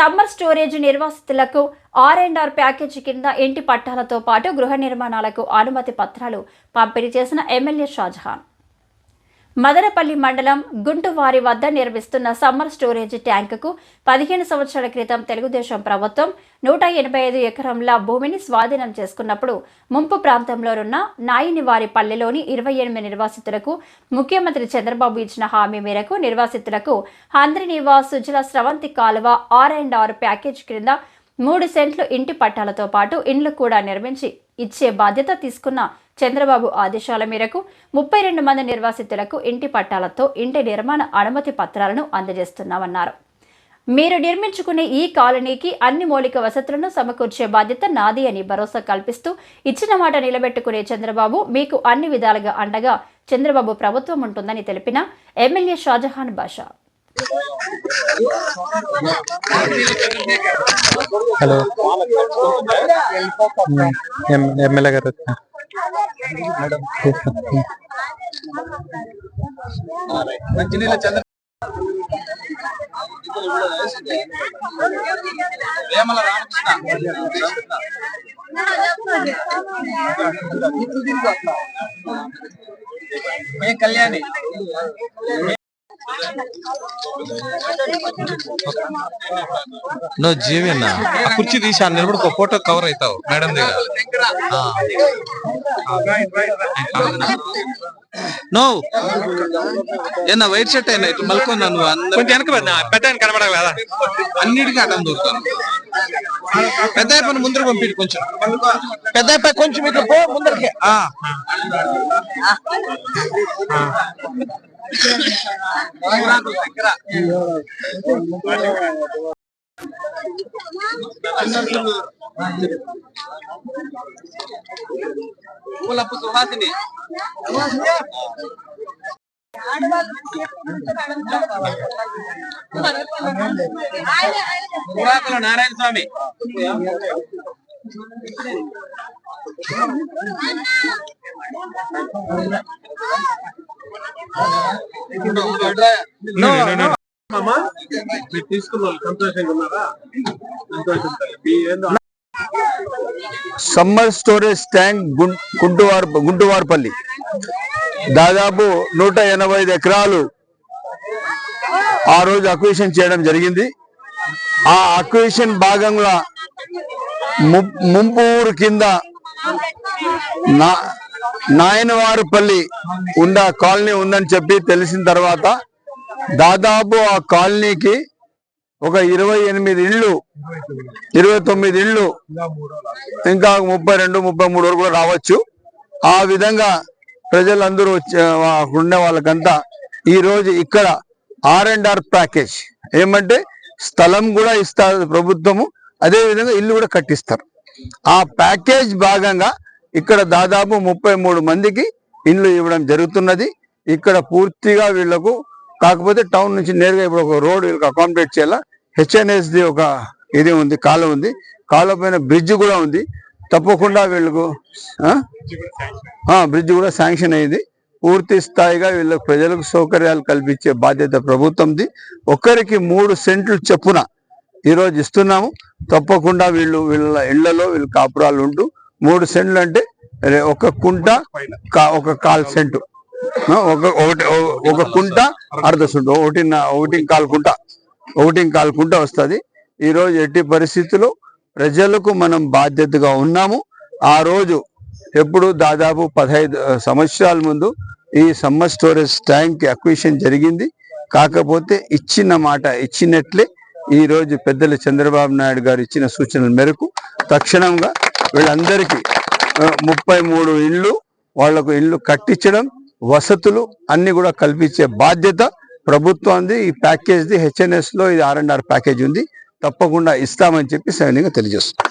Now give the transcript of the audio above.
Summer storage నిర్వాసితులకు R and R package కింద ఇంటి పట్టాలతో పాటు గృహ నిర్మాణాలకు అనుమతి పత్రాలు పంపిణీ చేసిన ఎమ్మెల్యే షాజహాన్. మదనపల్లి మండలం గుంటువారి వద్ద నిర్మిస్తున్న సమ్మర్ స్టోరేజ్ ట్యాంకుకు పదిహేను సంవత్సరాల క్రితం తెలుగుదేశం ప్రభుత్వం నూట ఎనభై ఐదు ఎకరంల భూమిని స్వాధీనం చేసుకున్నప్పుడు ముంపు ప్రాంతంలోనున్న నాయినివారి పల్లెలోని ఇరవై ఎనిమిది నిర్వాసితులకు ముఖ్యమంత్రి చంద్రబాబు ఇచ్చిన హామీ మేరకు నిర్వాసితులకు హంద్రి నివాస్ సుజల స్రవంతి కాలువ ఆర్ అండ్ ఆర్ ప్యాకేజ్ క్రింద మూడు సెంట్లు ఇంటి పట్టాలతో పాటు ఇండ్లు కూడా నిర్మించి ఇచ్చే బాధ్యత తీసుకున్న చంద్రబాబు ఆదేశాల మేరకు ముప్పై రెండు మంది నిర్వాసితులకు ఇంటి పట్టాలతో ఇంటి నిర్మాణ అనుమతి పత్రాలను అందజేస్తున్నామన్నారు. మీరు నిర్మించుకునే ఈ కాలనీకి అన్ని మౌలిక వసతులను సమకూర్చే బాధ్యత నాది అని భరోసా కల్పిస్తూ ఇచ్చిన మాట నిలబెట్టుకునే చంద్రబాబు మీకు అన్ని విధాలుగా అండగా చంద్రబాబు ప్రభుత్వం ఉంటుందని తెలిపిన MLA Shahjahan Basha. Hello. MLA గారు మంచినీళ్ళ చంద్ర వేమల రామకృష్ణ ఏ కళ్యాణి. నువ్వు జీవన్న ఆ కుర్చీ తీసి ఆ నిలబడుకో ఫోటో కవర్ అవుతావు మేడం దగ్గర. నో. ఏనా వైట్ షర్ట్ అయినా ఇట్లా మలుకున్నా నువ్వు అందరు కొంచెం వెనక పెద్ద కనబడాలి కదా. అన్నిటికీ అడ్డం దొరుకుతాను. పెద్ద పని ముందర పంపిడు కొంచెం. పెద్ద కొంచెం ఇట్లా పో ముందరికి. ఆ. పూలప్పు సుహాసిని పురాకుల నారాయణ స్వామి. మీరు తీసుకున్న వాళ్ళు సంతోషంగా ఉన్నారా? సంతోషంగా మీ ఏందో summer storage tank Guntuvar Guntuvarpalli దాదాపు నూట ఎనభై ఐదు ఎకరాలు ఆ రోజు అక్విజిషన్ చేయడం జరిగింది. ఆ అక్విజిషన్ భాగంగా ము- ముంపు ఊరు కింద నా నాయనవారుపల్లి ఉండ కాలనీ ఉందని చెప్పి తెలిసిన తర్వాత దాదాపు ఆ కాలనీకి ఒక ఇరవై ఎనిమిది ఇళ్ళు ఇరవై తొమ్మిది ఇళ్ళు ఇంకా ముప్పై రెండు ముప్పై మూడు వరకు రావచ్చు. ఆ విధంగా ప్రజలందరూ వచ్చే- ఉండే వాళ్ళకంతా ఈరోజు ఇక్కడ ఆర్ అండ్ ఆర్ ప్యాకేజ్. ఏమంటే స్థలం కూడా ఇస్తారు ప్రభుత్వము అదే విధంగా ఇల్లు కూడా కట్టిస్తారు. ఆ ప్యాకేజ్ భాగంగా ఇక్కడ దాదాపు ముప్పై మూడు మందికి ఇండ్లు ఇవ్వడం జరుగుతున్నది. ఇక్కడ పూర్తిగా వీళ్ళకు కాకపోతే టౌన్ నుంచి నేరుగా ఇప్పుడు ఒక రోడ్ వీళ్ళకి అకామిడేట్ చేయాలా? హెచ్ఎన్ఎస్ ది ఒక ఇది ఉంది కాలం ఉంది. కాలువ పైన బ్రిడ్జ్ కూడా ఉంది. తప్పకుండా వీళ్ళకు బ్రిడ్జ్ కూడా శాంక్షన్ అయింది పూర్తి స్థాయిగా వీళ్ళ ప్రజలకు సౌకర్యాలు కల్పించే బాధ్యత ప్రభుత్వంది. ఒక్కరికి మూడు సెంట్లు చెప్పున ఈరోజు ఇస్తున్నాము. తప్పకుండా వీళ్ళు వీళ్ళ ఇళ్ళలో వీళ్ళు కాపురాలు ఉంటూ మూడు సెంట్లు అంటే ఒక కుంట ఒక కాల్ సెంటు. ఒక ఒకటి ఒక కుంట అర్ధ సెంటు ఒకటి ఒకటి కాల్ కుంట ఒకటి కాల్ కుంట వస్తుంది. ఈరోజు ఎట్టి పరిస్థితుల్లో ప్రజలకు మనం బాధ్యతగా ఉన్నాము. ఆ రోజు ఎప్పుడు దాదాపు పదహైదు సంవత్సరాల ముందు ఈ సమ్మర్ స్టోరేజ్ ట్యాంక్ అక్విషన్ జరిగింది. కాకపోతే ఇచ్చిన మాట ఇచ్చినట్లే ఈరోజు పెద్దలు చంద్రబాబు నాయుడు గారు ఇచ్చిన సూచనల మేరకు తక్షణంగా వీళ్ళందరికీ ముప్పై మూడు ఇళ్ళు వాళ్ళకు ఇల్లు కట్టించడం వసతులు అన్ని కూడా కల్పించే బాధ్యత ప్రభుత్వంది. ఈ ప్యాకేజ్ ది లో ఇది ఆర్ అండ్ ఆర్ ప్యాకేజ్ ఉంది. తప్పకుండా ఇస్తామని చెప్పి సైనికంగా తెలియజేస్తుంది